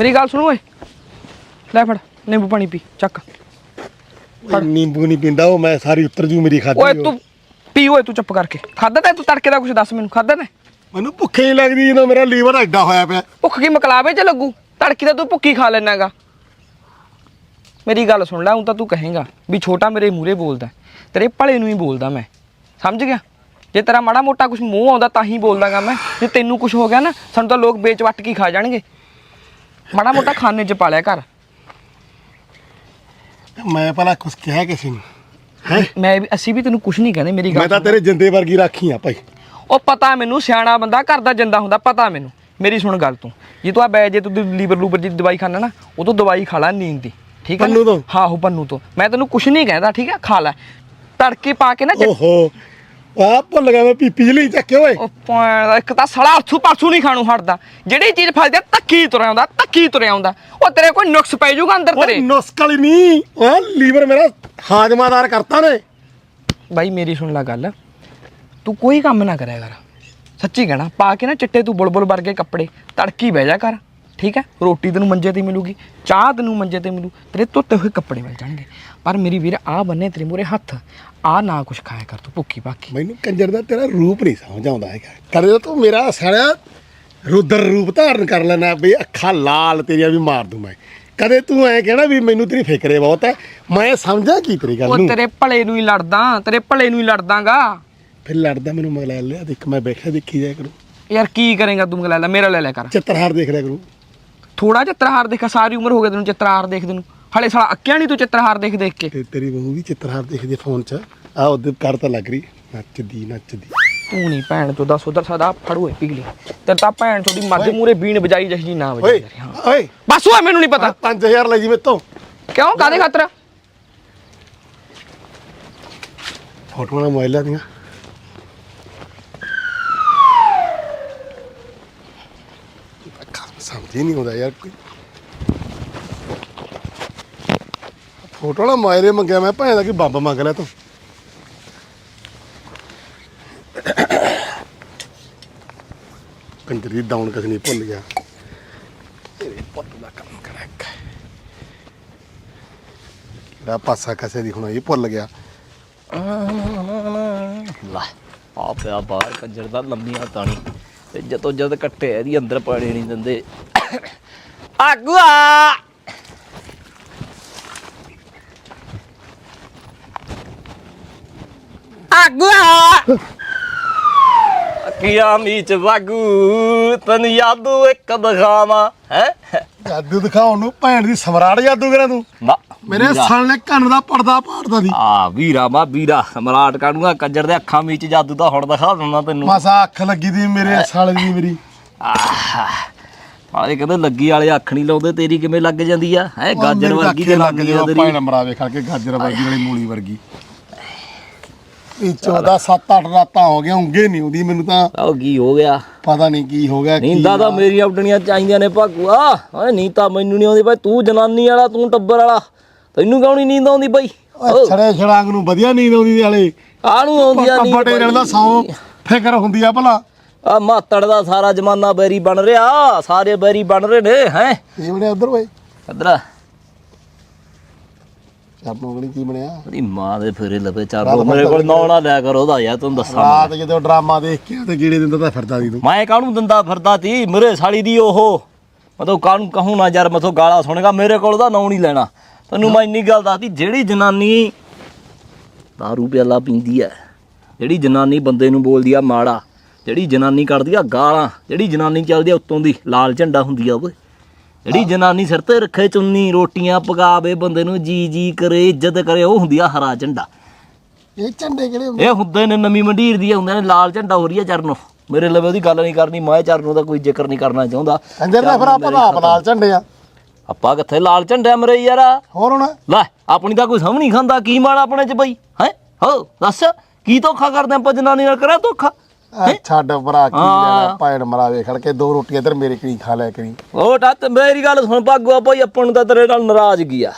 ਮੇਰੀ ਗੱਲ ਸੁਣ ਓਏ। ਲੈ ਫੜ ਨਿੰਬੂ ਪਾਣੀ ਪੀ ਚੱਕ। ਓਏ ਨਿੰਬੂ ਨਹੀਂ ਪੀਂਦਾ ਉਹ ਮੈਂ ਸਾਰੀ ਉਤਰ ਜੂ ਮੇਰੀ ਖਾਦੀ ਓਏ ਤੂੰ ਪੀ ਓਏ ਤੂੰ ਚੁੱਪ ਕਰਕੇ। ਖਾਦਾ ਤੇ ਤੂੰ ਤੜਕੇ ਦਾ ਕੁਝ ਦੱਸ ਮੈਨੂੰ ਖਾਦਾ ਤੇ? ਮੈਨੂੰ ਭੁੱਖੇ ਹੀ ਲੱਗਦੀ ਜਦੋਂ ਮੇਰਾ ਲੀਵਰ ਐਡਾ ਹੋਇਆ ਪਿਆ। ਭੁੱਖ ਕੀ ਮਕਲਾਵੇ ਚ ਲੱਗੂ? ਤੜਕੀ ਤਾਂ ਤੂੰ ਭੁੱਖੀ ਖਾ ਲੈਣਾਗਾ। ਮੇਰੀ ਗੱਲ ਸੁਣ ਲੈ ਹੁਣ ਤਾਂ ਤੂੰ ਕਹੇਗਾ ਵੀ ਛੋਟਾ ਮੇਰੇ ਮੂਰੇ ਬੋਲਦਾ ਤੇਰੇ ਭਲੇ ਨੂੰ ਹੀ ਬੋਲਦਾ ਮੈਂ। ਸਮਝ ਗਿਆ? ਜੇ ਤੇਰਾ ਮਾੜਾ ਮੋਟਾ ਕੁਝ ਮੂੰਹ ਆਉਂਦਾ ਤਾਂ ਹੀ ਬੋਲਦਾਗਾ ਮੈਂ। ਜੇ ਤੈਨੂੰ ਕੁਝ ਹੋ ਗਿਆ ਨਾ ਸਾਨੂੰ ਤਾਂ ਲੋਕ ਵੇਚ ਵੱਟ ਕੇ ਖਾ ਜਾਣਗੇ? ਮਾੜਾ ਮੋਟਾ ਖਾਣੇ 'ਚ ਪਾਲਿਆ ਕਰ ਮੈਂ ਪਹਿਲਾਂ ਕੁਝ ਕਿਹਾ ਕਿਸੇ ਨੂੰ। ਹੈ? ਮੈਂ ਵੀ ਅਸੀਂ ਵੀ ਤੈਨੂੰ ਕੁਝ ਨਹੀਂ ਕਹਿੰਦੇ ਮੇਰੀ ਗੱਲ ਮੈਂ ਤਾਂ ਤੇਰੇ ਜਿੰਦੇ ਵਰਗੀ ਰਾਖੀ ਆ ਭਾਈ। ਉਹ ਪਤਾ ਮੈਨੂੰ ਸਿਆਣਾ ਬੰਦਾ ਘਰ ਦਾ ਜਿੰਦਾ ਹੁੰਦਾ ਪਤਾ ਮੈਨੂੰ। ਮੇਰੀ ਸੁਣ ਗੱਲ ਤੂੰ। ਜੇ ਤੂੰ ਆ ਬੈ ਜੇ ਤੂੰ ਲੀਵਰ ਲੂਵਰ ਦੀ ਦਵਾਈ ਖਾਣਾ ਨਾ ਉਹ ਤੋਂ ਦਵਾਈ ਖਾ ਲੈ ਨੀਂਦ ਦੀ। ਠੀਕ ਹੈ? ਪੰਨੂ ਤੋਂ? ਹਾਂ ਉਹ ਪੰਨੂ ਤੋਂ। ਮੈਂ ਤੈਨੂੰ ਕੁਝ ਨਹੀਂ ਕਹਿੰਦਾ ਠੀਕ ਹੈ ਖਾ ਲੈ। ਤੜਕੇ ਪਾ ਕੇ ਨਾ ਓਹੋ ਆ ਭੁੱਲ ਗਿਆ ਮੈਂ ਪੀਪੀ ਜਲੀ ਚੱਕੇ ਓਏ। ਉਹ ਦਾ ਇੱਕ ਤਾਂ ਸੜਾ ਅਰਥੂ ਪਰਸੂ ਨਹੀਂ ਖਾਣੂ ਹਟਦਾ। ਜਿਹੜੀ ਚੀਜ਼ ਫਲਦੀ ਆ, ਧੱਕੀ ਤੁਰਿਆ ਆਉਂਦਾ ਧੱਕੀ ਤੁਰਿਆ ਆਉਂਦਾ। ਉਹ ਤੇਰੇ ਕੋਈ ਨੁਕਸ ਪੈ ਜਾਊਗਾ ਅੰਦਰ ਓਏ ਤੇਰੇ। ਨੁਸਕ ਵਾਲੀ ਨਹੀਂ ਆ ਲੀਵਰ ਮੇਰਾ ਹਾਜ਼ਮਾਦਾਰ ਕਰਤਾ ਨੇ। ਬਾਈ ਮੇਰੀ ਸੁਣ ਲੈ ਗੱਲ। ਤੂੰ ਕੋਈ ਕੰਮ ਨਾ ਕਰਿਆ ਕਰ। ਸੱਚੀ ਕਹਿਣਾ ਪਾ ਕੇ ਨਾ ਚਿੱਟੇ ਤੂੰ ਬੁਲਬੁਲ ਵਰਗੇ ਕੱਪੜੇ ਤੜਕੀ ਬਹਿ ਜਾ ਕਰ। ਠੀਕ ਹੈ? ਰੋਟੀ ਤੈਨੂੰ ਮੰਜੇ ਤੇ ਮਿਲੂਗੀ ਚਾਹ ਤੈਨੂੰ ਮੰਜੇ ਤੇ ਮਿਲੂ। ਤੇਰੇ ਧੋਤੇ ਹੋਏ ਕੱਪੜੇ ਮਿਲ ਜਾਣਗੇ। ਪਰ ਮੇਰੀ ਵੀਰ ਆ ਬੰਨੇ ਤੇਰੇ ਮੂਰੇ ਹੱਥ। ਆ ਨਾ ਕੁਛ ਖਾਇਆ ਕਰ ਤੂੰ ਭੁੱਖੀ ਬਾਕੀ ਮੈਨੂੰ ਕੰਜਰ ਦਾ ਤੇਰਾ ਰੂਪ ਨਹੀਂ ਸਮਝ ਆਉਂਦਾ ਹੈਗਾ ਕਦੇ ਤਾਂ ਮੇਰਾ ਸਾਲਿਆ ਰੁਦਰ ਰੂਪ ਧਾਰਨ ਕਰ ਲੈਣਾ ਵੀ ਅੱਖਾਂ ਲਾਲ ਤੇਰੀਆਂ ਵੀ ਮਾਰ ਦੂੰ ਮੈਂ। ਕਦੇ ਤੂੰ ਐ ਕਹਿਣਾ ਵੀ ਮੈਨੂੰ ਤੇਰੀ ਫਿਕਰੇ ਬਹੁਤ ਹੈ ਮੈਂ ਸਮਝਾਂ ਕੀ ਤੇਰੀ ਗੱਲ ਉਹ ਨੂੰ? ਤੇਰੇ ਭਲੇ ਨੂੰ ਹੀ ਲੜਦਾ ਤੇਰੇ ਭਲੇ ਨੂੰ ਹੀ ਲੜਦਾਗਾ। ਫਿਰ ਲੜਦਾ ਮੈਨੂੰ ਮਗਲਾ ਲਿਆ ਦੇਖ ਮੈਂ ਬੈਠਾ ਦੇਖੀ ਜਾਇਆ ਕਰੂੰ। ਯਾਰ ਕੀ ਕਰੇਗਾ ਤੂੰ ਲੈ ਲੈ ਮੇਰਾ ਲੈ ਲੈ ਕਰ। ਚਿੱਤਰਹਾਰ ਦੇਖ ਲਿਆ ਕਰੂੰ। ਥੋੜਾ ਚਿੱਤਰਹਾਰ ਦੇਖਾ ਸਾਰੀ ਉਮਰ ਹੋ ਗਈ ਤੈਨੂੰ ਚਿੱਤਰਹਾਰ ਦੇਖਦੇ ਨੂੰ। ਹਲੇ ਸਾਲਾ ਅੱਕਿਆ ਨਹੀਂ ਤੂੰ ਚਿੱਤਰਹਾਰ ਦੇਖ ਦੇਖ ਕੇ। ਤੇ ਤੇਰੀ ਬਹੂ ਵੀ ਚਿੱਤਰਹਾਰ ਦੇਖਦੀ ਫੋਨ 'ਚ। ਆ ਉਹਦੇ ਕਰ ਤਾਂ ਲੱਗ ਰਹੀ। ਨੱਚਦੀ ਨੱਚਦੀ। ਤੂੰ ਨਹੀਂ ਭੈਣ ਚੋਦਾ ਸੁਧਰ ਸਦਾ ਫੜੂਏ ਪਿਗਲੀ ਤੇ ਤਾਂ ਭੈਣ ਚੋਦੀ ਮੱਝ ਮੂਰੇ ਬੀਣ ਵਜਾਈ ਜਹੀ ਨਾ ਓਏ ਹਾਂ। ਓਏ। ਬਸ ਉਹ ਮੈਨੂੰ ਨਹੀਂ ਪਤਾ। 5000 ਲੈ ਜੀ ਮੇਤੋਂ। ਕਿਉਂ? ਕਾਦੇ ਖਾਤਰ? ਫੋਟੋਆਂ ਮੋਬਾਈਲਾਂ ਦੀਆਂ। ਕੰਮ ਸਮਝ ਨਹੀਂ ਆਉਂਦਾ ਯਾਰ ਕੋਈ। ਫੋਟੋ ਨਾ ਮਾਇਰੇ ਮੰਗਿਆ, ਮੈਂ ਭੈਣ ਦਾ ਕਿ ਬੰਬ ਮੰਗ ਲਿਆ ਤੂੰ? ਕੰਜਰੀ ਡਾਊਨ ਕਸ ਨਹੀਂ ਭੁੱਲ ਗਿਆ। ਤੇਰੇ ਪੁੱਤ ਦਾ ਕੰਮ ਕਰਾ ਦਾ ਪਾਸਾ ਕਸੇ ਦੀ ਹੁਣ ਇਹ ਭੁੱਲ ਗਿਆ। ਲੈ ਆ ਪਿਆ ਬਾਹਰ ਕੰਜਰ ਦਾ ਲੰਮੀਆਂ ਤਾਣੀ। ਤੇ ਜਦੋਂ ਜਦ ਕੱਟੇ, ਇਹਦੀ ਅੰਦਰ ਪਾਣੀ ਨਹੀਂ ਦਿੰਦੇ। ਆਗੂਆ! ਆਗੂਆ ਕੀਆ ਮੀਚ ਵਾਗੂ ਤਨ ਯਾਦੂ ਇੱਕ ਦਿਖਾਵਾਂ ਹੈ? ਜਾਦੂ ਦਿਖਾਉਣ ਨੂੰ ਭੈਣ ਦੀ ਸਮਰਾਟ ਜਾਦੂਗਰਾਂ ਤੂੰ। ਮੇਰੇ। ਸਾਲ ਨੇ ਕੰਨ ਦਾ ਪਰਦਾ ਪਾੜਦਾ ਦੀ ਆ ਵੀਰਾ ਮਾ ਵੀਰਾ ਮਲਾਟ ਕਾੜੂਗਾ ਕੰਜਰ ਦੇ ਅੱਖਾਂ ਵਿੱਚ ਜਾਦੂ ਤਾਂ ਹੁਣ ਦਿਖਾ ਦਿੰਦਾ ਤੈਨੂੰ। ਮਸਾ ਅੱਖ ਲੱਗੀ ਦੀ ਮੇਰੇ ਸਾਲੇ ਦੀ ਮੇਰੀ। ਆਲੇ ਕਹਿੰਦੇ ਲੱਗੀ ਵਾਲੇ ਅੱਖ ਨਹੀਂ ਲਾਉਂਦੇ ਤੇਰੀ ਕਿਵੇਂ ਲੱਗ ਜਾਂਦੀ ਆ? ਹੈ ਗਾਜਰ ਵਰਗੀ ਤੇ ਲੱਗ ਜਾਂਦੀ ਭੈਣ ਮਰਾਵੇ ਖੜ ਕੇ ਗਾਜਰ ਵਰਗੀ ਵਾਲੀ ਮੂਲੀ ਵਰਗੀ। ਇਹ 14 7 8 ਰਾਤਾਂ ਹੋ ਗਿਆ ਉਂਗੇ ਨਹੀਂ ਉਹਦੀ ਮੈਨੂੰ ਤਾਂ। ਆਹ ਕੀ ਹੋ ਗਿਆ? ਪਤਾ ਨਹੀਂ ਕੀ ਹੋ ਗਿਆ ਨੀਂਦਾਂ ਤਾਂ ਮੇਰੀਆਂ ਉੱਡਣੀਆਂ ਚਾਹੀਦੀਆਂ ਨੇ ਭਾਗੂਆ ਓਏ ਨੀਂਦ ਤਾਂ ਮੈਨੂੰ ਨਹੀਂ ਆਉਂਦੀ ਭਾਈ ਤੂੰ ਜਨਾਨੀ ਵਾਲਾ ਤੂੰ ਟੱਬਰ ਵਾਲਾ। ਤੈਨੂੰ ਕਿਉਂ ਨਹੀਂ ਨੀਂਦ ਆਉਂਦੀ ਬਾਈ ਓਏ ਛੜੇ ਛੜਾਂਗ ਨੂੰ ਵਧੀਆ ਨੀਂਦ ਆਉਂਦੀ ਦੀ ਵਾਲੇ। ਕਾਹਨੂੰ ਆਉਂਦੀ ਆ ਨੀਂਦ ਬਟੇ ਦਾ ਸੌ ਫਿਕਰ ਹੁੰਦੀ ਆ ਭਲਾ। ਆ ਮਾਤੜ ਦਾ ਸਾਰਾ ਜ਼ਮਾਨਾ ਬੈਰੀ ਬਣ ਰਿਹਾ ਸਾਰੇ ਬੈਰੀ ਬਣ ਰਹੇ ਨੇ ਹੈ। ਇਹ ਬਣਿਆ ਉਧਰ ਓਏ। ਇਧਰ ਆਪਣੋ ਗਣੀ ਕੀ ਬਣਿਆ? ਤੇਰੀ ਮਾਂ ਦੇ ਫੇਰੇ ਲਵੇ ਚਾਰੋ ਮੇਰੇ ਕੋਲ ਨਾਂ ਨਾ ਲਿਆ ਕਰੋ ਉਹਦਾ ਯਾਰ ਤੁਹਾਨੂੰ ਦੱਸਾਂ ਮੈਂ। ਰਾਤ ਜਦੋਂ ਡਰਾਮਾ ਦੇਖ ਕੇ ਤੇ ਕੀੜੇ ਦਿੰਦਾ ਤਾਂ ਫਿਰਦਾ ਦੀ ਤੂੰ। ਮੈਂ ਕਾਹਨੂੰ ਦੰਦਾ ਫਿਰਦਾ ਤੀ? ਮੇਰੇ ਸਾਲੀ ਦੀ ਉਹ। ਮਤਲਬ ਕਾਹਨੂੰ ਕਹੂੰ ਨਾ ਯਾਰ ਮਥੋਂ ਗਾਲਾਂ ਸੁਣੇਗਾ ਮੇਰੇ ਕੋਲ ਦਾ ਨਾਂ ਨਹੀਂ ਲੈਣਾ। ਤੈਨੂੰ ਮੈਂ ਇੰਨੀ ਗੱਲ ਦੱਸਦੀ ਜਿਹੜੀ ਜਨਾਨੀ ਦਾਰੂ ਪਿਆਲਾ ਪੀਂਦੀ ਐ ਜਿਹੜੀ ਜਨਾਨੀ ਬੰਦੇ ਨੂੰ ਬੋਲਦੀ ਆ ਮਾੜਾ ਜਿਹੜੀ ਜਨਾਨੀ ਕੱਢਦੀ ਆ ਗਾਲਾਂ ਜਿਹੜੀ ਜਨਾਨੀ ਚੱਲਦੀ ਆ ਉੱਤੋਂ ਦੀ ਲਾਲ ਝੰਡਾ ਹੁੰਦੀ ਆ ਓਏ। ਜਿਹੜੀ ਜਨਾਨੀ ਸਿਰ ਤੇ ਰੱਖੇ ਚੁੰਨੀ ਰੋਟੀਆਂ ਪਕਾਵੇ ਬੰਦੇ ਨੂੰ ਜੀ ਜੀ ਕਰੇ ਇੱਜ਼ਤ ਕਰੇ ਉਹ ਹੁੰਦੀ ਆ ਹਰਾ ਝੰਡਾ। ਇਹ ਝੰਡੇ ਕਿਹੜੇ ਹੁੰਦੇ? ਇਹ ਹੁੰਦੇ ਨੇ ਨਵੀਂ ਮੰਡੀਰ ਦੀ ਹੁੰਦੇ ਨੇ ਲਾਲ ਝੰਡਾ ਹੋ ਰਹੀ ਚਰਨੋਂ। ਮੇਰੇ ਲਵੇ ਉਹਦੀ ਗੱਲ ਨਹੀਂ ਕਰਨੀ ਮੈਂ ਚਰਨੋਂ ਦਾ ਕੋਈ ਜ਼ਿਕਰ ਨਹੀਂ ਕਰਨਾ ਚਾਹੁੰਦਾ। ਕੰਜਰ ਦਾ ਫਿਰ ਆਪਾਂ ਆਪ ਲਾਲ ਝੰਡੇ ਆ। ਆਪਾਂ ਕਿੱਥੇ ਲਾਲ ਝੰਡੇ ਮੇਰੇ ਯਾਰ? ਹੋਰ ਹੁਣ? ਲੈ ਆਪਣੀ ਤਾਂ ਕੋਈ ਸਮਝ ਨਹੀਂ ਖਾਂਦਾ ਕੀ ਮਾਲ ਆਪਣੇ ਚ ਬਈ? ਹੈ? ਹੋ ਦੱਸ ਕੀ ਧੋਖਾ ਕਰਦੇ ਆਪਾਂ ਜਨਾਨੀ ਨਾਲ ਕਰਿਆ ਧੋਖਾ? ਆ ਛੱਡ ਭਰਾ ਕੀ। ਲੈਣਾ? ਭੈਣ ਮਰਾਵੇ ਖੜ ਕੇ ਦੋ ਰੋਟੀਆਂ ਇਧਰ ਮੇਰੇ ਕਰੀ ਖਾ ਲਿਆ ਕਰੀ ਉਹ ਟੱਤ ਮੇਰੀ ਗੱਲ ਸੁਣ ਭਾਗੋ ਭਾਈ ਆਪਾਂ ਨੂੰ ਤਾਂ ਤੇਰੇ ਨਾਲ ਨਾਰਾਜ਼ਗੀ ਆ?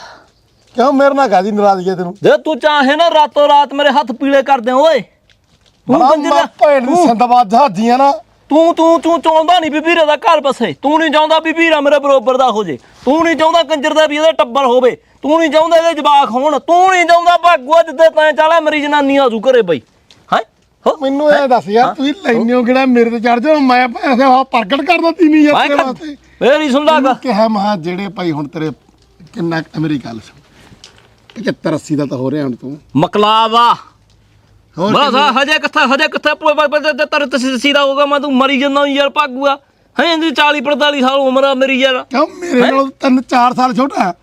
ਕਿਉਂ ਮੇਰੇ ਨਾਲ ਕਾਦੀ ਨਾਰਾਜ਼ਗੀ ਆ ਤੈਨੂੰ? ਜੇ ਤੂੰ ਚਾਹੇ ਨਾ ਰਾਤੋਂ ਰਾਤ ਮੇਰੇ ਹੱਥ ਪੀਲੇ ਕਰ ਦੇ ਓਏ। ਤੂੰ ਮੈਂ ਭੈਣ ਦੀ ਸੰਦਬਾਦ ਜਹਾਜੀਆਂ ਨਾ। ਤੂੰ ਤੂੰ ਤੂੰ ਚਾਹੁੰਦਾ ਨਹੀਂ ਵੀ ਵੀਰੇ ਦਾ ਘਰ ਬਸੇ ਤੂੰ ਨਹੀਂ ਚਾਹੁੰਦਾ ਵੀ ਵੀਰਾ ਮੇਰੇ ਬਰੋਬਰ ਦਾ ਹੋ ਜੇ। ਤੂੰ ਨਹੀਂ ਚਾਹੁੰਦਾ ਕੰਜਰ ਦਾ ਵੀ ਇਹਦੇ ਟੱਬਰ ਹੋਵੇ। ਤੂੰ ਨਹੀਂ ਚਾਹੁੰਦਾ ਇਹਦੇ ਜਵਾਕ ਹੋਣ। ਤੂੰ ਨਹੀਂ ਚਾਹੁੰਦਾ ਭਾਗੂਆ ਜਿੱਦੇ ਤੈਂ ਚਾਲਾ ਮੇਰੀ ਜਨਾਨੀ ਆਜੂ ਘਰੇ ਬਈ। ਮੈਨੂੰ ਇਹ ਦੱਸ ਯਾਰ ਤੁਸੀਂ ਲੈਨਿਓ ਕਿਹੜਾ ਮੇਰੇ ਤੇ ਚੜ ਜਾ ਮੈਂ ਪੈਸੇ ਆ ਪ੍ਰਗਟ ਕਰਦਾ ਤੀ ਨਹੀਂ ਯਾਰ ਤੇਰੇ ਵਾਸਤੇ। ਮੇਰੀ ਸੁਣ ਲਾ ਤੈਨੂੰ ਕਿਹਾ ਮਹਾ ਜਿਹੜੇ ਭਾਈ ਹੁਣ ਤੇਰੇ ਕਿੰਨਾ ਮੇਰੀ ਗੱਲ ਸੁਣ। 75 80 ਦਾ ਤਾਂ ਹੋ ਰਿਹਾ ਹੁਣ ਤੂੰ। ਮਕਲਾਵਾ। ਬਸ ਹਜੇ ਕਿੱਥੇ ਹਜੇ ਕਿੱਥੇ ਤਰ ਤਸੀਦਾ ਹੋਗਾ ਮੈਂ ਤੂੰ ਮਰੀ ਜਾਂਦਾ ਯਾਰ ਭਾਗੂਆ। ਹੈ ਇਹਦੀ 40 45 ਸਾਲ ਉਮਰ ਆ ਮੇਰੀ ਯਾਰ। ਕਿਉਂ? ਮੇਰੇ ਨਾਲ ਤਿੰਨ 4 ਸਾਲ ਛੋਟਾ।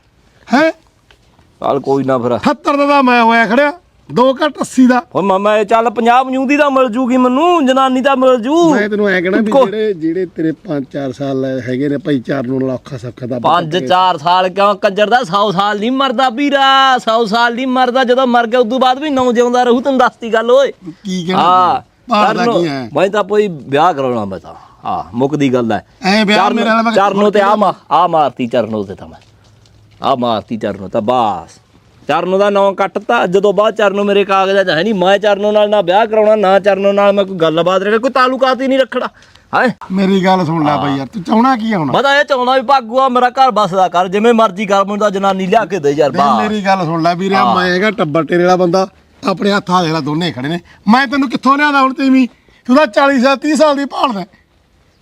ਹੈ? ਚੱਲ ਕੋਈ ਨਾ ਫਿਰ। 78 ਦਾ ਮੈਂ ਹੋਇਆ ਖੜਿਆ। 2 ਘੱਟ 80 ਦਾ। ਹੁਣ ਮੈਂ- ਮੈਂ ਚੱਲ 50 50 ਦੀ ਤਾਂ ਮਿਲ ਜੂਗੀ ਮੈਨੂੰ ਜਨਾਨੀ ਤਾਂ ਮਿਲ ਜੂ। ਮੈਂ ਤੈਨੂੰ ਐ ਕਹਿਣਾ ਵੀ ਜਿਹੜੇ ਜਿਹੜੇ ਤੇਰੇ 5-4 ਸਾਲ ਹੈਗੇ ਨੇ ਭਾਈ ਚਾਰ ਨੂੰ ਔਖਾ ਸੌਖਾ ਦਾ ਪੰਜ ਚਾਰ ਸਾਲ ਕਿਉਂ ਕੰਜਰ ਦਾ? 100 ਸਾਲ ਨਹੀਂ ਮਰਦਾ ਵੀਰਾ 100 ਸਾਲ ਨਹੀਂ ਮਰਦਾ। ਜਦੋਂ ਮਰ ਗਿਆ ਉਦੋਂ ਬਾਅਦ ਵੀ ਨੌ ਜਿਉਂਦਾ ਰਹੂ ਤੈਨੂੰ ਦੱਸਤੀ ਗੱਲ ਓਏ। ਕੀ ਕਹਿਣਾ ਹਾਂ ਭਾਰ ਦਾ ਚਰਨੋ- ਕੀ ਹੈ? ਮੈਂ ਤਾਂ ਕੋਈ ਵਿਆਹ ਕਰਾਉਣਾ ਮੈਂ ਤਾਂ। ਹਾਂ ਮੁੱਕਦੀ ਗੱਲ ਹੈ। ਐ ਵਿਆਹ ਮੇਰੇ ਨਾਲ ਚਰਨੋ ਤੇ ਆ ਮਾ ਆ ਮਾਰਤੀ ਚਰਨੋ ਤੇ ਤਾਂ ਮੈਂ। ਆ ਮਾਰਤੀ ਚਰਨੋ ਤਾਂ ਬਾਸ। ਚਰਨੋ ਦਾ ਨਾਂ ਕੱਟਤਾ। ਜਦੋਂ ਬਾਅਦ ਚਰਨੋ ਮੇਰੇ ਕਾਗਜ਼ਾਂ 'ਚ ਹੈ ਨਹੀਂ ਮੈਂ ਚਰਨੋ ਨਾਲ ਨਾ ਵਿਆਹ ਕਰਾਉਣਾ ਨਾ ਚਰਨੋ ਨਾਲ ਮੈਂ ਕੋਈ ਗੱਲਬਾਤ ਰੱਖਣਾ ਕੋਈ ਤਾਲੁਕਾਤ ਹੀ ਨਹੀਂ ਰੱਖਣਾ। ਹੈ? ਮੇਰੀ ਗੱਲ ਸੁਣ ਲੈ ਭਾਈ ਯਾਰ ਤੂੰ ਚਾਹਣਾ ਕੀ ਹੁਣ? ਮੈਂ ਤਾਂ ਇਹ ਚਾਹੁੰਦਾ ਵੀ ਭਾਗੂਆ ਮੇਰਾ ਘਰ ਬਸਦਾ ਕਰ ਜਿਵੇਂ ਮਰਜ਼ੀ ਕਰ ਮੈਨੂੰ ਤਾਂ ਜਨਾਨੀ ਲਿਆ ਕੇ ਦੇ ਯਾਰ ਬਾ ਮੇਰੀ ਗੱਲ ਸੁਣ ਲੈ ਵੀਰਿਆ ਮੈਂ ਹੈਗਾ ਟੱਬਰ ਤੇਰੇ ਵਾਲਾ ਬੰਦਾ ਆਪਣੇ ਹੱਥ ਆ ਜਿਹੜਾ ਦੋਨੇ ਖੜੇ ਨੇ। ਮੈਂ ਤੈਨੂੰ ਕਿੱਥੋਂ ਲਿਆਦਾ ਹੁਣ ਤੇਵੀਂ? ਤੂੰ ਤਾਂ 40 ਸਾਲ 30 ਸਾਲ ਦੀ ਭਾਲਦਾ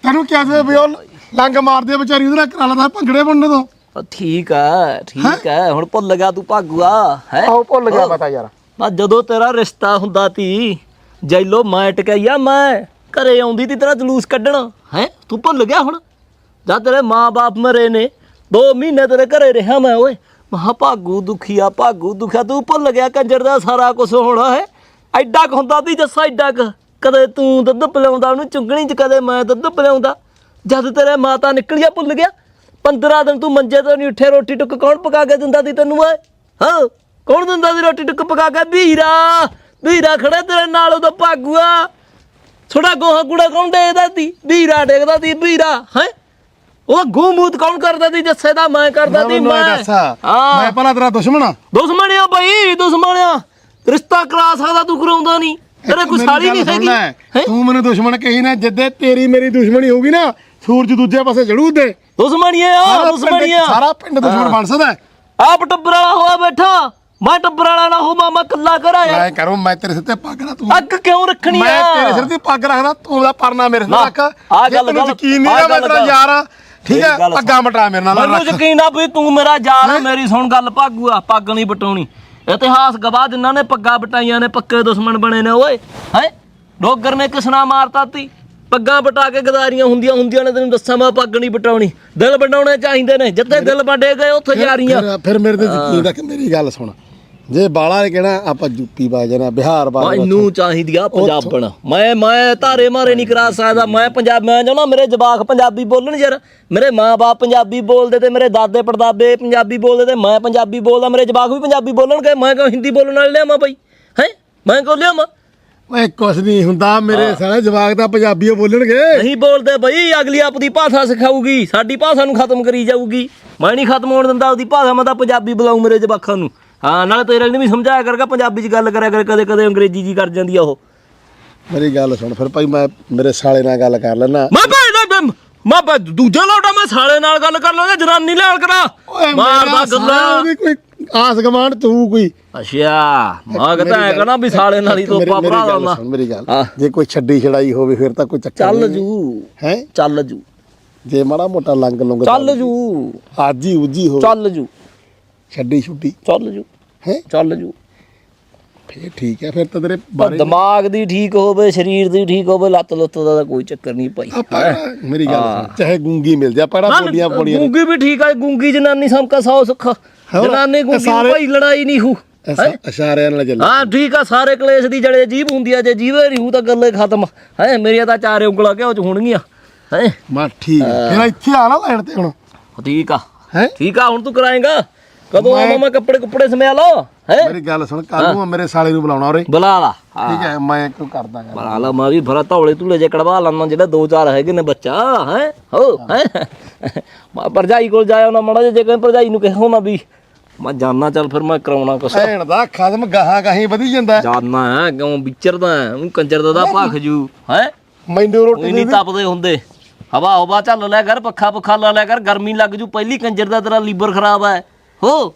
ਤੈਨੂੰ ਕਿਹਾ ਸੀ ਵੀ ਉਹ ਲੰਗ ਮਾਰਦੇ ਵਿਚਾਰੀ ਉਹਦੇ ਨਾਲ ਕਰਾ ਲੈਂਦਾ ਭੰਗੜੇ ਬੰਨਣ ਤੋਂ। ਉਹ ਠੀਕ ਹੈ ਠੀਕ ਹੈ? ਹੁਣ ਭੁੱਲ ਗਿਆ ਤੂੰ ਭਾਗੂਆ ਹੈ? ਆਹੋ ਭੁੱਲ ਗਿਆ ਪਤਾ ਯਾਰ। ਨਾ ਜਦੋਂ ਤੇਰਾ ਰਿਸ਼ਤਾ ਹੁੰਦਾ ਤੀ ਜੈਲੋ ਮੈਂ ਟਕਿਆ ਮੈਂ ਘਰੇ ਆਉਂਦੀ ਤੀ ਤੇਰਾ ਜਲੂਸ ਕੱਢਣ ਹੈ? ਤੂੰ ਭੁੱਲ ਗਿਆ ਹੁਣ? ਜਦ ਤੇਰੇ ਮਾਂ-ਬਾਪ ਮਰੇ ਨੇ 2 ਮਹੀਨੇ ਤੇਰੇ ਘਰੇ ਰਿਹਾ ਮੈਂ ਓਏ। ਮਹਾ ਭਾਗੂ ਦੁਖੀਆ ਭਾਗੂ ਦੁਖਿਆ ਤੂੰ ਭੁੱਲ ਗਿਆ ਕੰਜਰ ਦਾ ਸਾਰਾ ਕੁਝ ਹੋਣਾ ਹੈ? ਐਡਾ ਕੁ ਹੁੰਦਾ ਤੀ ਜੱਸਾ ਐਡਾ ਕੁ। ਕਦੇ ਤੂੰ ਦੁੱਧ ਪਿਲਾਉਂਦਾ ਉਹਨੂੰ ਚੁੰਗਣੀ ਚ ਕਦੇ ਮੈਂ ਦੁੱਧ ਪਿਲਾਉਂਦਾ। ਜਦ ਤੇਰੇ ਮਾਤਾ ਨਿਕਲਿਆ ਭੁੱਲ ਗਿਆ। 15 ਦਿਨ ਤੂੰ ਮੰਜੇ ਤੋਂ ਨਹੀਂ ਉੱਠੇ ਰੋਟੀ ਟੁੱਕ ਕੌਣ ਪਕਾ ਕੇ ਦਿੰਦਾ ਤੀ ਤੈਨੂੰ ਓਏ? ਹਾਂ ਕੌਣ ਦਿੰਦਾ ਸੀ ਰੋਟੀ ਟੁੱਕ ਪਕਾ ਕੇ? ਵੀਰਾ ਵੀਰਾ ਖੜਾ ਤੇਰੇ ਨਾਲ ਉਹਦਾ ਭਾਗੂਆ। ਥੋੜਾ ਗੋਹਾ ਕੂੜਾ ਕੌਣ ਡੇਗਦਾ ਤੀ ਵੀਰਾ ਡੇਗਦਾ ਤੀ ਵੀਰਾ ਹੈ? ਉਹ ਗੂਮੂਤ ਕੌਣ ਕਰਦਾ ਤੀ ਜੱਸੇ ਦਾ? ਮੈਂ ਕਰਦਾ ਤੀ ਮੈਂ ਮੈਂ। ਪਹਿਲਾਂ ਤੇਰਾ ਦੁਸ਼ਮਣ ਆ? ਦੁਸ਼ਮਣਿਆ ਬਈ ਦੁਸ਼ਮਣਿਆ ਰਿਸ਼ਤਾ ਕਰਾ ਸਕਦਾ ਤੂੰ ਕਰਾਉਂਦਾ ਨਹੀਂ। ਤੇਰੇ ਕੋਈ ਸਾਲੀ ਨਹੀਂ ਹੈਗੀ? ਤੂੰ ਮੈਨੂੰ ਦੁਸ਼ਮਣ ਕਹੀ ਨਾ ਜਿੱਦੇ ਤੇਰੀ ਮੇਰੀ ਦੁਸ਼ਮਣੀ ਹੋਊਗੀ ਨਾ ਸੂਰਜ ਦੂਜੇ ਪਾਸੇ ਜੜੂ ਦੇ ਦੁਸ਼ਮਣੀਆ ਸਾਰਾ ਪਿੰਡ- ਦੁਸ਼ਮਣੀਆ। ਸਾਰਾ ਪਿੰਡ ਦੁਸ਼ਮਣ ਬਣ ਸਕਦਾ ਹੈ। ਆਪ ਟੱਬਰ ਵਾਲਾ ਹੋਇਆ ਬੈਠਾ। ਮੈਂ ਟੱਬਰ ਵਾਲਾ ਨਾ ਹੋ ਮਾਮਾ ਕੱਲਾ ਕਰਾ ਯਾਰ ਮੈਂ ਕਰੂੰ ਮੈਂ ਤੇਰੇ ਸਿਰ ਤੇ ਪੱਗ ਨਾ ਤੂੰ ਅੱਗ ਕਿਉਂ ਰੱਖਣੀ ਮੈਂ ਆ? ਤੇਰੇ ਸਿਰ ਤੇ ਪੱਗ ਰੱਖਦਾ ਤੂੰ ਉਹਦਾ ਪਰਨਾ ਮੇਰੇ ਸਿਰ ਨਾ, ਰੱਖ। ਆਹ ਜੇ ਗੱਲ- ਤੈਨੂੰ ਗੱਲ- ਯਕੀਨ ਨਹੀਂ ਆਹ ਆ ਮੈਂ ਗੱਲ ਤੇਰਾ। ਯਾਰ ਆ। ਠੀਕ ਮੇਰੀ ਹੈ? ਗੱਲ ਸੁਣ। ਮਟਾ ਮੇਰੇ ਨਾਲ ਮੈਨੂੰ ਰੱਖ। ਯਕੀਨ ਆ ਵੀ ਤੂੰ ਮੇਰਾ ਯਾਰ ਆ ਮੇਰੀ ਸੁਣ ਗੱਲ ਭਾਗੂਆ ਪੱਗ ਨਹੀਂ ਬਟਾਉਣੀ। ਇਤਿਹਾਸ ਗਵਾਹ ਜਿਨ੍ਹਾਂ ਨੇ ਪੱਗਾਂ ਬਟਾਈਆਂ ਨੇ ਪੱਕੇ ਦੁਸ਼ਮਣ ਬਣੇ ਨੇ ਓਏ। ਹੈ? ਡੋਗਰ ਨੇ ਕਿਸਨਾ ਮਾਰਤਾ ਤੀ ਪੱਗਾਂ ਬਟਾ ਕੇ ਗਦਾਰੀਆਂ ਹੁੰਦੀਆਂ ਹੁੰਦੀਆਂ ਨੇ ਤੈਨੂੰ ਦੱਸਾਂ ਮੈਂ ਪੱਗ ਨਹੀਂ ਬਟਾਉਣੀ ਦਿਲ ਬਣਾਉਣੇ ਚਾਹੀਦੇ ਨੇ ਜਿੱਥੇ ਦਿਲ ਵੰਡੇ ਗਏ ਉੱਥੇ ਜਾਰੀਆਂ। ਫਿਰ- ਫਿਰ ਮੇਰੇ ਤੇ ਯਕੀਨ ਰੱਖ ਮੇਰੀ ਗੱਲ ਸੁਣ। ਜੇ ਬਾਲਾ ਨੇ ਕਹਿਣਾ ਆਪਾਂ ਯੂਪੀ ਵਾ ਜਾਣਾ ਬਿਹਾਰ ਵਾ ਜਾਣਾ ਮੈਨੂੰ ਚਾਹੀਦੀ ਆ ਪੰਜਾਬਣ। ਮੈਂ ਮੈਂ ਧਾਰੇ ਮਾਰੇ ਨਹੀਂ ਕਰਾ ਸਕਦਾ। ਮੈਂ ਪੰਜਾਬ ਮੈਂ ਚਾਹੁੰਦਾ ਮੇਰੇ ਜਵਾਕ ਪੰਜਾਬੀ ਬੋਲਣ ਯਾਰ। ਮੇਰੇ ਮਾਂ-ਬਾਪ ਪੰਜਾਬੀ ਬੋਲਦੇ ਤੇ ਮੇਰੇ ਦਾਦੇ ਪੜਦਾਦੇ ਪੰਜਾਬੀ ਬੋਲਦੇ ਤੇ ਮੈਂ ਪੰਜਾਬੀ ਬੋਲਦਾ। ਮੇਰੇ ਜਵਾਕ ਵੀ ਪੰਜਾਬੀ ਬੋਲਣਗੇ। ਮੈਂ ਕਿਉਂ ਹਿੰਦੀ ਬੋਲਣ ਵਾਲੇ ਲਿਆਵਾਂ ਬਈ? ਹੈ? ਮੈਂ ਕਿਉਂ ਲਿਆਵਾਂ? ਓਏ ਕੁਛ ਨਹੀਂ ਹੁੰਦਾ ਮੇਰੇ ਸਾਰੇ ਜਵਾਕ ਤਾਂ ਪੰਜਾਬੀਓ ਬੋਲਣਗੇ। ਨਹੀਂ ਬੋਲਦੇ ਬਈ ਅਗਲੀ ਆਪਦੀ ਭਾਸ਼ਾ ਸਿਖਾਊਗੀ ਸਾਡੀ ਭਾਸ਼ਾ ਨੂੰ ਖਤਮ ਕਰੀ ਜਾਊਗੀ। ਮੈਂ ਨਹੀਂ ਖਤਮ ਹੋਣ ਦਿੰਦਾ ਉਹਦੀ ਭਾਸ਼ਾ ਮੈਂ ਤਾਂ ਪੰਜਾਬੀ ਬੁਲਾਉ ਮੇਰੇ ਜਵਾਕਾਂ ਨੂੰ। ਹਾਂ ਨਾਲ ਤੇਰੇ ਨੇ ਵੀ ਸਮਝਾਇਆ ਕਰਗਾ ਪੰਜਾਬੀ 'ਚ ਗੱਲ ਕਰਿਆ ਕਰ ਕਦੇ ਕਦੇ ਅੰਗਰੇਜ਼ੀ ਜੀ ਕਰ ਜਾਂਦੀ ਆ ਉਹ। ਮੇਰੀ ਗੱਲ ਸੁਣ ਫਿਰ ਭਾਈ ਮੈਂ ਮੇਰੇ ਸਾਲੇ ਨਾਲ ਗੱਲ ਕਰ ਲੈਣਾ ਮੈਂ ਭੇਜਦਾ ਮੈਂ ਦੂਜਾ ਲੋਟਾ ਮੈਂ ਸਾਲੇ ਨਾਲ ਗੱਲ ਕਰ ਲਾਂਗਾ ਜਨਾਨੀ ਨਾਲ ਕਰਾ ਮਾਰਦਾ ਗੱਲਾਂ। ਵੀ ਕੋਈ ਆਸ ਗਮਾਨ ਤੂੰ ਕੋਈ। ਅੱਛਾ ਮੈਂ ਕਹਿੰਦਾ ਐ ਕਹਣਾ ਵੀ ਸਾਲੇ ਨਾਲ ਹੀ ਮੇਰੀ- ਤੋਪਾ ਮੇਰੀ ਗੱਲ ਸੁਣ, ਮੇਰੀ ਗੱਲ। ਹਾਂ। ਜੇ ਕੋਈ ਛੱਡੀ ਛੜਾਈ ਹੋਵੇ ਫਿਰ ਤਾਂ ਕੋਈ ਚੱਕਰ ਚੱਲ ਜੂ। ਹੈ? ਚੱਲ ਜੂ। ਜੇ ਮਾੜਾ ਮੋਟਾ ਲੰਗ ਲੰਗ ਚੱਲ ਜੂ। ਹੀ ਉਜੀ ਹੋ। ਚੱਲ ਜੂ। ਛੱਡੀ ਛੁੱਟੀ। ਚੱਲ ਜੂ। ਹੈ? ਚੱਲ ਜੂ। ਫੇਰ ਠੀਕ ਹੈ ਫਿਰ ਤਾਂ ਤੇਰੇ ਪਰ ਬਾਰੇ ਦਿਮਾਗ ਦੀ ਠੀਕ ਹੋਵੇ ਸਰੀਰ ਦੀ ਠੀਕ ਹੋਵੇ ਲੱਤ ਲੁੱਤ ਦਾ ਤਾਂ ਕੋਈ ਚੱਕਰ ਨਹੀਂ ਭਾਈ। ਆਪਾਂ ਮੇਰੀ ਗੱਲ ਸੁਣ। ਚਾਹੇ ਗੂੰਗੀ ਮਿਲ ਜਾ ਪਰ ਆ ਬੋਲੀਆਂ ਬੋਲੀਆਂ ਗੂੰਗੀ ਵੀ ਠੀਕ ਆ ਗੂੰਗੀ ਜਨਾਨੀ ਸਮਕਾ ਸੌ ਸੁੱਖ। ਜਨਾਨੀ ਗੂੰਗੀ ਭਾਈ ਲੜਾਈ ਨਹੀਂ ਹੂ। ਇਸ਼ਾ- ਇਸ਼ਾਰਿਆਂ ਨਾਲ ਚੱਲ। ਹਾਂ ਠੀਕ ਆ ਸਾਰੇ ਕਲੇਸ਼ ਦੀ ਜੜੇ ਜੀਭ ਹੁੰਦੀ ਆ ਜੇ ਜੀਵੇ ਨਹੀਂ ਹੂ ਤਾਂ ਗੱਲੇ ਖਤਮ। ਹੈ ਮੇਰੀਆਂ ਤਾਂ ਚਾਰੇ ਉਂਗਲਾਂ ਕਿਉਂ ਚ ਹੋਣਗੀਆਂ। ਹੈ? ਮਾ ਠੀਕ ਫਿਰ ਇੱਥੇ ਆ ਨਾ ਲੈਣ ਤੇ ਹੁਣ। ਠੀਕ ਆ। ਹੈ? ਠੀਕ ਆ ਹੁਣ ਤੂੰ ਕਰਾਏਗਾ। ਕਦੋਂ ਆਵਾਂ ਮੈਂ ਕੱਪੜੇ ਕੁੱਪੜੇ ਸਮਿਆ ਲਓ। ਹੈ? ਮੇਰੀ ਗੱਲ ਸੁਣ ਕੱਲ ਨੂੰ ਮੇਰੇ ਸਾਲੇ ਨੂੰ ਬੁਲਾਉਣਾ ਉਰੇ। ਬੁਲਾ ਲਾ। ਠੀਕ ਹੈ। ਮੈਂ ਕਿਉਂ ਕਰਦਾ ਗਾ ਬੁਲਾ ਲਾ ਮੈਂ ਵੀ ਭਰਾ ਧੌਲੇ ਧੂਲੇ ਜੇ ਕੜਵਾ ਲਾਂਦਾ ਜਿਹੜੇ ਦੋ ਚਾਰ ਹੈਗੇ ਨੇ ਬੱਚਾ ਹੈ? ਹੋ ਹੈ। ਮੈਂ ਭਰਜਾਈ ਕੋਲ ਜਾਇਆ ਉਹਨਾਂ ਮੜਾ ਜੇ ਕਹਿੰਦੇ ਭਰਜਾਈ ਨੂੰ ਕਹੋ ਨਾ ਵੀ ਮੈਂ ਜਾਣਾ ਚੱਲ ਫਿਰ ਮੈਂ ਕਰਾਉਣਾ ਕੁਛ। ਭੈਣ ਦਾ ਖਦਮ ਗਾਹਾਂ ਗਾਹੀਂ ਵਧੀ ਜਾਂਦਾ ਜਾਣਾ ਹੈ ਕਿਉਂ ਵਿਚਰਦਾ ਉਹ ਕੰਜਰ ਦਾ ਦਾ ਭਖ ਜੂ ਹੈ? ਮੈਨੂੰ ਰੋਟੀ ਨਹੀਂ ਤਪਦੇ ਹੁੰਦੇ। ਹਵਾ ਹਵਾ ਚੱਲ ਲਿਆ ਕਰ ਪੱਖਾ ਪੁੱਖਾ ਲਾ ਲਿਆ ਕਰ ਗਰਮੀ ਲੱਗ ਜੂ ਪਹਿਲੀ ਕੰਜਰ ਦਾ ਤੇਰਾ ਲੀਵਰ ਖਰਾਬ ਹੈ। ਹੋ?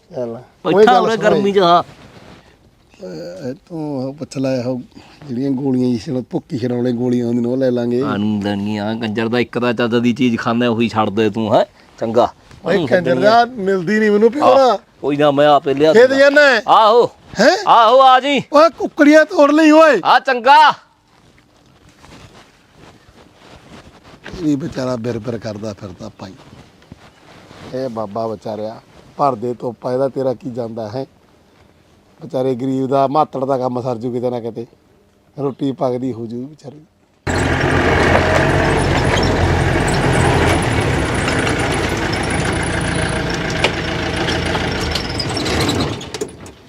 ਬੈਠਾ ਉਰੇ ਗਰਮੀ ਚ ਹਾਂ। ਤੂੰ ਪੁੱਛ ਲੈ ਉਹ ਜਿਹੜੀਆਂ ਗੋਲੀਆਂ ਜੀ ਛੜ ਭੁੱਕੀ ਛੜਾਉਣੇ ਗੋਲੀਆਂ ਹੁੰਦੀਆਂ ਨੇ ਉਹ ਲੈ ਲਾਂਗੇ। ਆਨੂੰ ਲੈਣੀਆਂ ਕੰਜਰ ਦਾ ਇੱਕ ਦਾ ਚੱਜ ਦੀ ਚੀਜ਼ ਖਾਂਦਾ ਉਹੀ ਛੱਡ ਦੇ ਤੂੰ ਹੈ? ਚੰਗਾ। ਓਏ ਕੰਜਰ ਦਾ ਮਿਲਦੀ ਨਹੀਂ ਮੈਨੂੰ ਪਿਓਣਾ ਕੋਈ ਨਾ ਮੈਂ ਆਪੇ ਲਿਆ ਖੇਤ ਦੂੰਗਾ। ਜਾਣਾ ਆਹੋ। ਹੈ? ਆਹੋ ਆ ਜੀ। ਓਏ ਕੁੱਕੜੀਆਂ ਤੋੜ ਲਈ ਓਏ। ਆ ਚੰਗਾ। ਇਹ ਵਿਚਾਰਾ ਬਿਰ-ਬਿਰ ਕਰਦਾ ਫਿਰਦਾ ਭਾਈ। ਇਹ ਬਾਬਾ ਵਿਚਾਰਿਆ ਭਰਦੇ ਤੋਂ ਇਹਦਾ ਤੇਰਾ ਕੀ ਜਾਂਦਾ ਹੈ? ਵਿਚਾਰੇ ਗਰੀਬ ਦਾ ਮਾਤੜ ਦਾ ਕੰਮ ਸਰ ਜੂ ਕਿਤੇ ਨਾ ਕਿਤੇ। ਰੋਟੀ ਪੱਕਦੀ ਹੋ ਜੂ ਵਿਚਾਰੇ। ਦੀ।